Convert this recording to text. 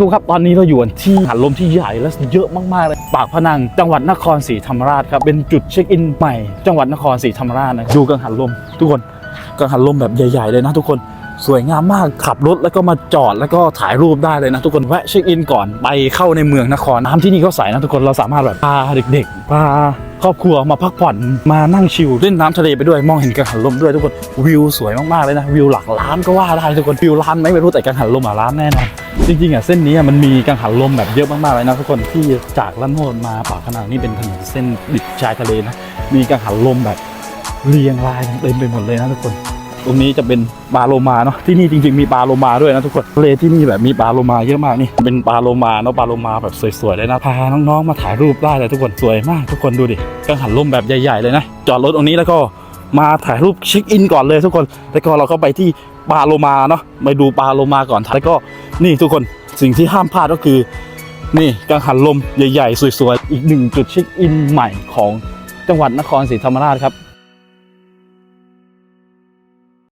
ครูครับตอนนี้เราอยู่ที่หาดลมที่ใหญ่และเยอะมากๆเลยปากพนัง จังหวัดนครศรีธรรมราชครับเป็นจุดเช็คอินใหม่จังหวัดนครศรีธรรมราชนะดูกังหันลม ทุกคนกังหันลมแบบใหญ่ๆเลยนะทุกคนสวยงามมากขับรถแล้วก็มาจอดแล้วก็ถ่ายรูปได้เลยนะทุกคนแวะเช็คอินก่อนไปเข้าในเมืองนครน้ำที่นี่ก็ใสนะทุกคนเราสามารถแบบพาเด็กๆพาครอบครัวมาพักผ่อนมานั่งชิลเล่นน้ำทะเลไปด้วยมองเห็นกังหันลมด้วยทุกคนวิวสวยมากๆเลยนะวิวหลักล้านก็ว่าได้ทุกคนวิวล้านไหมไม่รู้แต่กังหันลมอะล้านแน่นอน จริงๆอะเส้นนี้มันมีกังหันลมแบบเยอะมากๆเลยนะทุกคนที่จากละโนดมาปากพนังนี่เป็นถนนเส้นดิบชายทะเลนะมีกังหันลมแบบเรียงรายเต็มไปหมดเลยนะทุกคน ตรงนี้จะเป็นปลาโลมาเนาะที่นี่จริง ๆมีปลาโลมาด้วยนะทุกคนทะเลที่นี่แบบมีปลาโลมาเยอะมากนี่เป็นปลาโลมาเนาะปลาโลมาแบบสวยๆเลยนะพาน้องๆมาถ่ายรูปได้เลยทุกคนสวยมาก ทุกคนดูดิกังหันลมแบบใหญ่ ๆเลยนะจอดรถตรงนี้แล้วก็ มาถ่ายรูปเช็คอินก่อนเลยทุกคน แล้วก็เราก็ไปที่ปาโลมาเนาะไปดูปาโลมาก่อนแล้วก็นี่ทุกคนสิ่งที่ห้ามพลาดก็คือ นี่กังหันลมใหญ่ ๆ สวยๆ อีกหนึ่งจุดเช็คอินใหม่ของจังหวัดนครศรีธรรมราชครับ